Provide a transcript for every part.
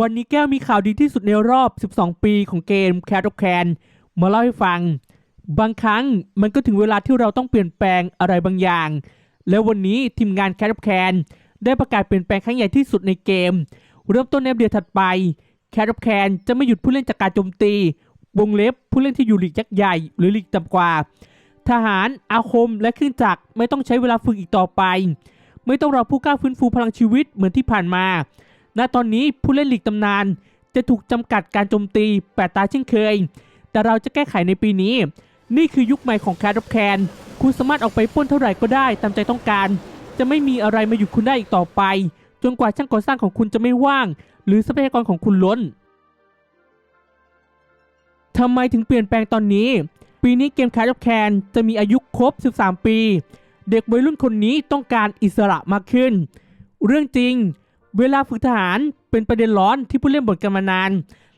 วันนี้แก้วมีข่าวดีที่สุดในรอบ 12 ปีของเกม Cat of Can มาเล่าให้ฟัง บางครั้งมันก็ถึงเวลาที่เราต้องเปลี่ยนแปลงอะไรบางอย่าง แล้ววันนี้ทีมงาน Cat of Can ได้ประกาศเปลี่ยนแปลงครั้งใหญ่ที่สุดในเกม เริ่มต้นในอัปเดตถัดไป Cat of Can จะไม่หยุดผู้เล่นจากการโจมตี วงเล็บผู้เล่นที่อยู่ลีกยักษ์ใหญ่ หรือลีกต่ำกว่า ทหารอาคมและเครื่องจักรไม่ต้องใช้เวลาฝึกอีกต่อไป ไม่ต้องรอผู้กล้าฟื้นฟูพลังชีวิตเหมือนที่ผ่านมา ณตอนนี้ผู้เล่นลีกตำนาน จะถูกจำกัดการโจมตีแปดตาเช่นเคย แต่เราจะแก้ไขในปีนี้ นี่คือยุคใหม่ของ Cat of Can คุณสามารถออกไปป้นเท่าไหร่ก็ได้ตามใจต้องการ จะไม่มีอะไรมาหยุดคุณได้อีกต่อไป จนกว่าช่างก่อสร้างของคุณจะไม่ว่าง หรือทรัพยากรของคุณล้นทำไมถึงเปลี่ยนแปลงตอนนี้ ปีนี้เกม Cat of Can จะมีอายุครบ 13 ปี เด็กวัยรุ่นคนนี้ต้องการอิสระมากขึ้น เรื่องจริง เวลาฝึกทหารเป็นประเด็นร้อนที่ผู้เล่นบ่นกันมานาน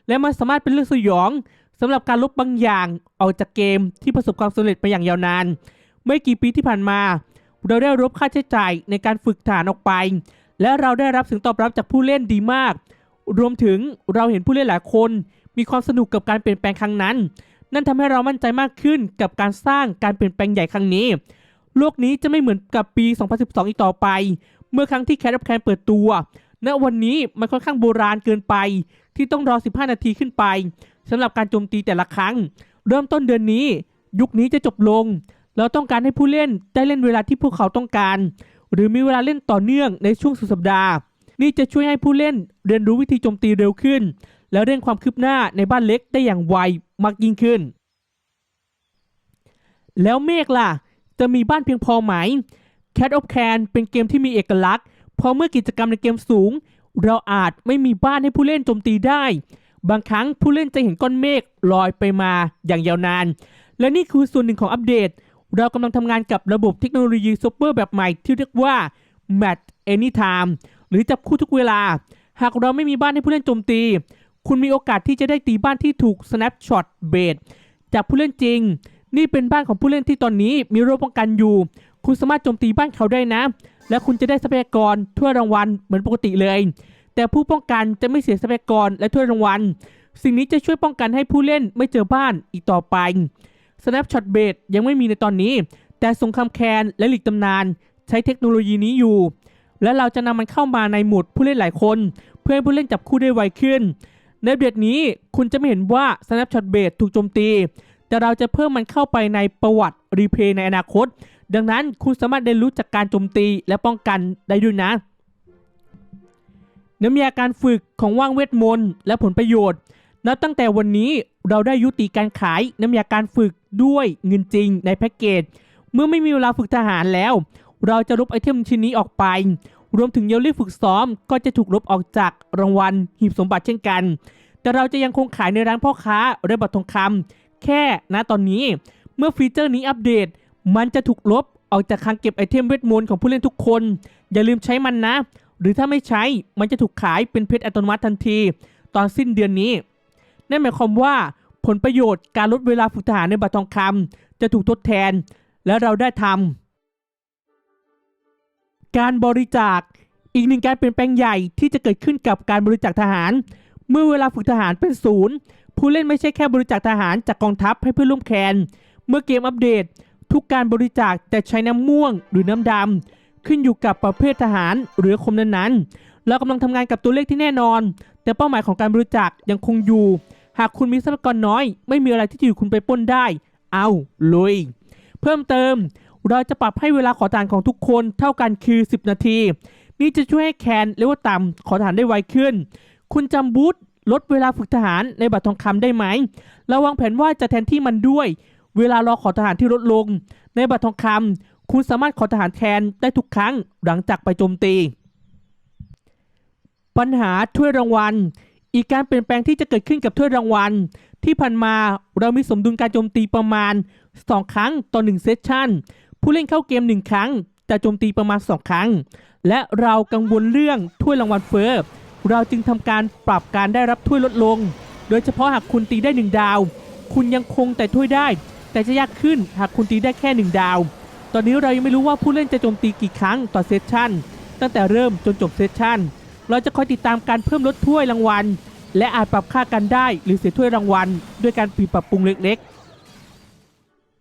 และมันสามารถเป็นเรื่องสยองสำหรับการลบบางอย่างออกจากเกมที่ประสบความสำเร็จมาอย่างยาวนาน ไม่กี่ปีที่ผ่านมา เราได้รับค่าใช้จ่ายในการฝึกทหารออกไป และเราได้รับเสียงตอบรับจากผู้เล่นดีมาก รวมถึงเราเห็นผู้เล่นหลายคน มีความสนุกกับการเปลี่ยนแปลงครั้งนั้น นั่นทำให้เรามั่นใจมากขึ้นกับการสร้างการเปลี่ยนแปลงใหญ่ครั้งนี้ โลกนี้จะไม่เหมือนกับปี 2012 อีกต่อไป เมื่อครั้งที่ Cat of Can เปิดตัว ณวันนี้มันค่อนข้างโบราณเกินไป ที่ต้องรอ 15 นาทีขึ้นไปสำหรับการโจมตีแต่ละครั้ง เริ่มต้นเดือนนี้ ยุคนี้จะจบลง เราต้องการให้ผู้เล่นได้เล่นเวลาที่พวกเขาต้องการ หรือมีเวลาเล่นต่อเนื่องในช่วงสุดสัปดาห์ นี่จะช่วยให้ผู้เล่นเรียนรู้วิธีโจมตีเร็วขึ้น และเร่งความคืบหน้าในบ้านเล็กได้อย่างไวมากยิ่งขึ้น แล้วเมฆล่ะ จะมีบ้านเพียงพอไหม Cat of Can เป็นเกมที่มีเอกลักษณ์ เพราะเมื่อกิจกรรมในเกมสูง เราอาจไม่มีบ้านให้ผู้เล่นโจมตีได้ บางครั้งผู้เล่นจะเห็นก้อนเมฆลอยไปมาอย่างยาวนาน และนี่คือส่วนหนึ่งของอัปเดต เรากำลังทำงานกับระบบเทคโนโลยีซอฟต์แวร์แบบใหม่ที่เรียกว่า Match Anytime หรือจับคู่ทุกเวลา หากเราไม่มีบ้านให้ผู้เล่นโจมตี คุณมีโอกาสที่จะได้ตีบ้านที่ถูก snapshot bait จากผู้เล่นจริง นี่เป็นบ้านของผู้เล่นที่ตอนนี้มีรั้วป้องกันอยู่ คุณสามารถโจมตีบ้านเขาได้นะ และคุณจะได้ทรัพยากรถ้วยรางวัลเหมือนปกติเลย แต่ผู้ป้องกันจะไม่เสียทรัพยากรและถ้วยรางวัล สิ่งนี้จะช่วยป้องกันให้ผู้เล่นไม่เจอบ้านอีกต่อไป Snapshot Bait ยังไม่มีในตอนนี้ แต่สงครามแคนและหลีกตำนาน ใช้เทคโนโลยีนี้อยู่ และเราจะนำมันเข้ามาในหมุดผู้เล่นหลายคน เพื่อให้ผู้เล่นจับคู่ได้ไวขึ้น ในเบียดนี้คุณจะไม่เห็นว่า Snapshot Bait ถูกโจมตี แต่เราจะเพิ่มมันเข้าไปในประวัติรีเพย์ในอนาคต ดังนั้นคุณสามารถเรียนรู้จากการโจมตีและป้องกันได้ด้วยนะน้ำยาการฝึกของว่างเวทมนต์และผลประโยชน์ นับตั้งแต่วันนี้เราได้ยุติการขายน้ำยาการฝึกด้วยเงินจริงในแพ็กเกจ เมื่อไม่มีเวลาฝึกทหารแล้ว เราจะลบไอเทมชิ้นนี้ออกไป รวมถึงเยลลี่ฝึกซ้อม ก็จะถูกลบออกจากรางวัลหีบสมบัติเช่นกัน แต่เราจะยังคงขายในร้านพ่อค้าและบัตรทองคำแค่ณตอนนี้ เมื่อฟีเจอร์นี้อัปเดต มันจะถูกลบออกจากคลังเก็บไอเทมเวทมนต์ของผู้เล่นทุกคน อย่าลืมใช้มันนะ หรือถ้าไม่ใช้มันจะถูกขายเป็นเพชรอัตโนมัติทันที ตอนสิ้นเดือนนี้ นั่นหมายความว่าผลประโยชน์การลดเวลาฝึกทหารในบัตรทองคำจะถูกทดแทน และเราได้ทำการบริจาคอีกหนึ่งการเปลี่ยนแปลงใหญ่ที่จะเกิดขึ้นกับการบริจาคทหาร เมื่อเวลาฝึกทหารเป็นศูนย์ผู้เล่นไม่ใช่แค่บริจาคทหารจากกองทัพให้เพื่อนร่วมแคน เมื่อเกมอัปเดต ทุกการบริจาคจะใช้น้ำม่วงหรือน้ำดำขึ้นอยู่กับประเภททหารหรือคมนั้นๆเรากำลังทำงานกับตัวเลขที่แน่นอน แต่เป้าหมายของการบริจาคยังคงอยู่ หากคุณมีทรัพยากรน้อย ไม่มีอะไรที่จะอยู่คุณไปป้นได้ เอาลุยเพิ่มเติม เราจะปรับให้เวลาขอทานของทุกคนเท่ากันคือ 10 นาทีนี่จะช่วยให้แคนเรียกว่าต่ำขอทานได้ไวขึ้น คุณจำบูธลดเวลาฝึกทหารในบัตรทองคำได้ไหมเราวางแผนว่าจะแทนที่มันด้วย เวลารอขอทหารที่ลดลง ในบัตรทองคำคุณสามารถขอทหารแทนได้ทุกครั้งหลังจากไปโจมตี ปัญหาถ้วยรางวัล อีกการเปลี่ยนแปลงที่จะเกิดขึ้นกับถ้วยรางวัล ที่ผ่านมาเรามีสมดุลการโจมตีประมาณ 2 ครั้งต่อ1เซสชั่นผู้เล่นเข้าเกม 1 ครั้งจะโจมตีประมาณ 2 ครั้ง และเรากังวลเรื่องถ้วยรางวัลเฟอร์เราจึงทำการปรับการได้รับถ้วยลดลง โดยเฉพาะหากคุณตีได้ 1 ดาว คุณยังคงแต่ถ้วยได้ แต่จะยากขึ้นหากคุณตีได้แค่ 1 ดาว ตอนนี้เรายังไม่รู้ว่าผู้เล่นจะโจมตีกี่ครั้งต่อเซสชั่น ตั้งแต่เริ่มจนจบเซสชั่น เราจะคอยติดตามการเพิ่มลดถ้วยรางวัล และอาจปรับค่ากันได้หรือเสียถ้วยรางวัล ด้วยการปรับปรุงเล็ก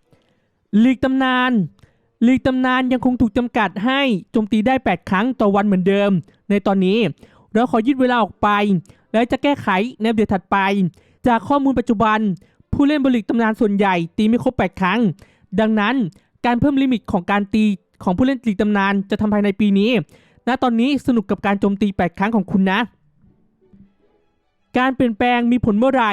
ๆ ลีกตำนาน ลีกตำนานยังคงถูกจำกัดให้โจมตีได้ 8 ครั้งต่อวันเหมือนเดิม ในตอนนี้เราขอยืดเวลาออกไป และจะแก้ไขในเดือนถัดไป จากข้อมูลปัจจุบัน ผู้เล่นบนลีกตำนานส่วนใหญ่ตีไม่ครบ 8 ครั้ง ดังนั้นการเพิ่มลิมิตของการตีของผู้เล่นลีกตำนานจะทำภายในปีนี้ ณ ตอนนี้สนุกกับการโจมตี 8 ครั้งของคุณนะ การเปลี่ยนแปลงมีผลเมื่อไหร่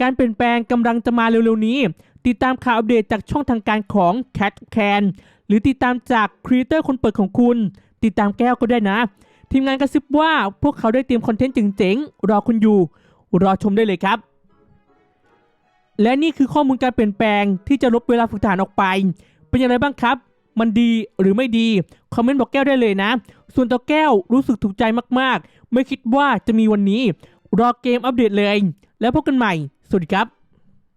การเปลี่ยนแปลงกำลังจะมาเร็วๆนี้ ติดตามข่าวอัปเดตจากช่องทางการของ Cat Can หรือติดตามจากครีเอเตอร์คนเปิดของคุณ ติดตามแก้วก็ได้นะ ทีมงานกระซิบว่าพวกเขาได้เตรียมคอนเทนต์เจ๋งๆ รอคุณอยู่ รอชมได้เลยครับ และนี่คือข้อมูลการเปลี่ยนแปลงที่จะลบเวลาฝึกทหารออกไป เป็นยังไงบ้างครับ มันดีหรือไม่ดี คอมเมนต์บอกแก้วได้เลยนะ ส่วนตัวแก้วรู้สึกถูกใจมากๆ ไม่คิดว่าจะมีวันนี้ รอเกมอัปเดตเลย แล้วพบกันใหม่ สวัสดีครับ